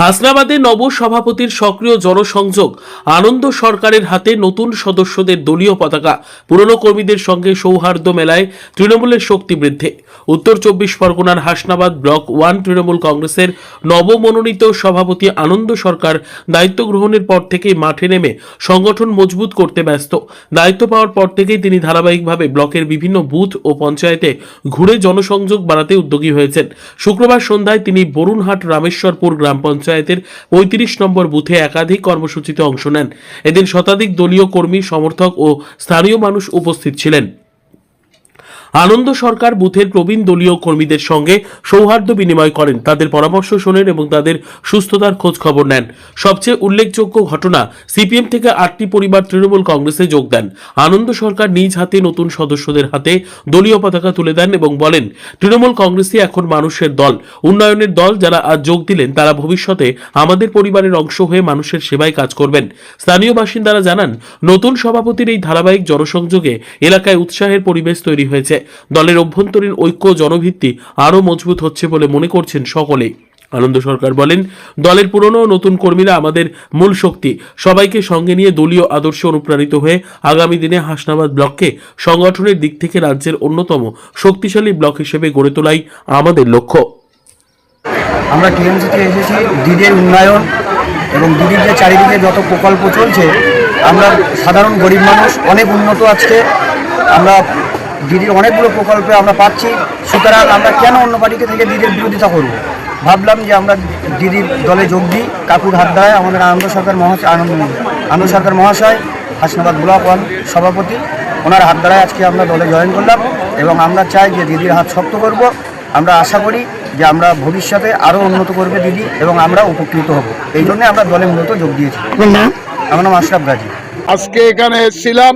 হাসনাবাদে নব সভাপতির সক্রিয় জনসংযোগ, আনন্দ সরকারের হাতে নতুন সদস্যদের দলীয় পতাকা, পুরনো কর্মীদের সঙ্গে সৌহার্দ্য মেলায় তৃণমূলের শক্তি বৃদ্ধি। উত্তর চব্বিশ পরগনার হাসনাবাদ ব্লক ওয়ান তৃণমূল কংগ্রেসের নবমনোনীত সভাপতি আনন্দ সরকার দায়িত্ব গ্রহণের পর থেকেই মাঠে নেমে সংগঠন মজবুত করতে ব্যস্ত। দায়িত্ব পাওয়ার পর থেকেই তিনি ধারাবাহিকভাবে ব্লকের বিভিন্ন বুথ ও পঞ্চায়েতে ঘুরে জনসংযোগ বাড়াতে উদ্যোগী হয়েছেন। শুক্রবার সন্ধ্যায় তিনি বরুণহাট রামেশ্বরপুর গ্রাম পঞ্চায়েতের পঁয়ত্রিশ নম্বর বুথে একাধিক কর্মসূচিতে অংশ নেন। এদিন শতাধিক দলীয় কর্মী, সমর্থক ও স্থানীয় মানুষ উপস্থিত ছিলেন। আনন্দ সরকার, বুথের প্রবীণ দলীয় কর্মীদের সঙ্গে সৌহার্দ্য বিনিময় করেন। তাদের পরামর্শ শোনেন এবং তাদের সুস্থতার খোঁজ খবর নেন। সবচেয়ে উল্লেখযোগ্য ঘটনা, সিপিএম থেকে আটটি পরিবার তৃণমূল কংগ্রেসে যোগ দেন। আনন্দ সরকার নিজ হাতে নতুন সদস্যদের হাতে দলীয় পতাকা তুলে দেন এবং বলেন, তৃণমূল কংগ্রেসই এখন মানুষের দল। উন্নয়নের দল যারা আজ যোগ দিলেন, তারা ভবিষ্যতে আমাদের পরিবারের অংশ হয়ে মানুষের সেবায় কাজ করবেন। স্থানীয় বাসিন্দারা জানান, নতুন সভাপতির এই ধারাবাহিক জনসংযোগে এলাকায় উৎসাহের পরিবেশ তৈরি হয়েছে। দলের অভ্যন্তরীণ ঐক্য জনভিত্তি আরও মজবুত হচ্ছে বলে মনে করছেন সকলেই আনন্দ সরকার বলেন, দলের পুরনো নতুন কর্মীরা আমাদের মূল শক্তি। সবাইকে সঙ্গে নিয়ে দলীয় আদর্শে অনুপ্রাণিত হয়ে আগামী দিনে হাসনাবাদ ব্লককে সংগঠনের দিক থেকে রাজ্যের অন্যতম শক্তিশালী ব্লক হিসেবে গড়ে তোলাই আমাদের লক্ষ্য। আমরা টিএমসিতে এসেছি, দিদির উন্নয়ন এবং দিদির যে চারিদিকে যত প্রকল্প চলছে, আমরা সাধারণ গরিব মানুষ, অনেক উন্নত আজকে। আমরা দিদির অনেকগুলো প্রকল্পে আমরা পাচ্ছি। সুতরাং আমরা কেন অন্য পার্টিকে থেকে দিদির বিরোধিতা করব? ভাবলাম যে আমরা দিদির দলে যোগ দিই। কাকুর হাত দ্বারায় আমাদের আনন্দ সরকার মহাশয় আনন্দ আনন্দ সরকার মহাশয় হাসনাবাদ ব্লক ওয়ান সভাপতি ওনার হাত দ্বারায় আজকে আমরা দলে জয়েন করলাম এবং আমরা চাই যে দিদির হাত শক্ত করব। আমরা আশা করি যে আমরা ভবিষ্যতে আরও উন্নত করবে দিদি এবং আমরা উপকৃত হব। এই জন্য আমরা দলে মূলত যোগ দিয়েছি। আমার নাম আশরাফ গাজী আজকে এখানে এসেছিলাম।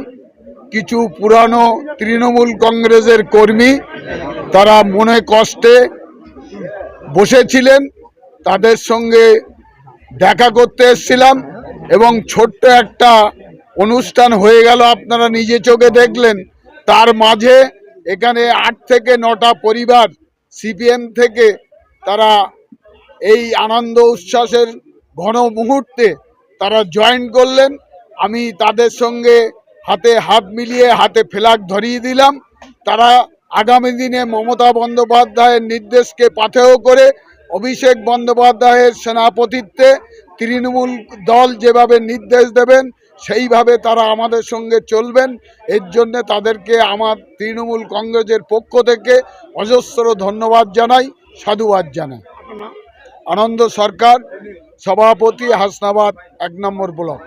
কিছু পুরানো তৃণমূল কংগ্রেসের কর্মী তারা মনে কষ্টে বসেছিলেন, তাদের সঙ্গে দেখা করতে এসেছিলাম এবং ছোট্ট একটা অনুষ্ঠান হয়ে গেল, আপনারা নিজে চোখে দেখলেন। তার মাঝে এখানে আট থেকে নটা পরিবার, সিপিএম থেকে তারা এই আনন্দ উচ্ছ্বাসের ঘন মুহূর্তে তারা জয়েন করলেন। আমি তাদের সঙ্গে হাতে হাত মিলিয়ে হাতে ফ্ল্যাগ ধরিয়ে দিলাম। তারা আগামী দিনে মমতা বন্দ্যোপাধ্যায়ের নির্দেশকে পাথেয় করে অভিষেক বন্দ্যোপাধ্যায়ের সেনাপতিত্বে তৃণমূল দল যেভাবে নির্দেশ দেবেন সেইভাবে তারা আমাদের সঙ্গে চলবেন। এর জন্যে তাদেরকে আমার তৃণমূল কংগ্রেসের পক্ষ থেকে অজস্র ধন্যবাদ জানাই সাধুবাদ জানাই। আনন্দ সরকার সভাপতি হাসনাবাদ এক নম্বর ব্লক।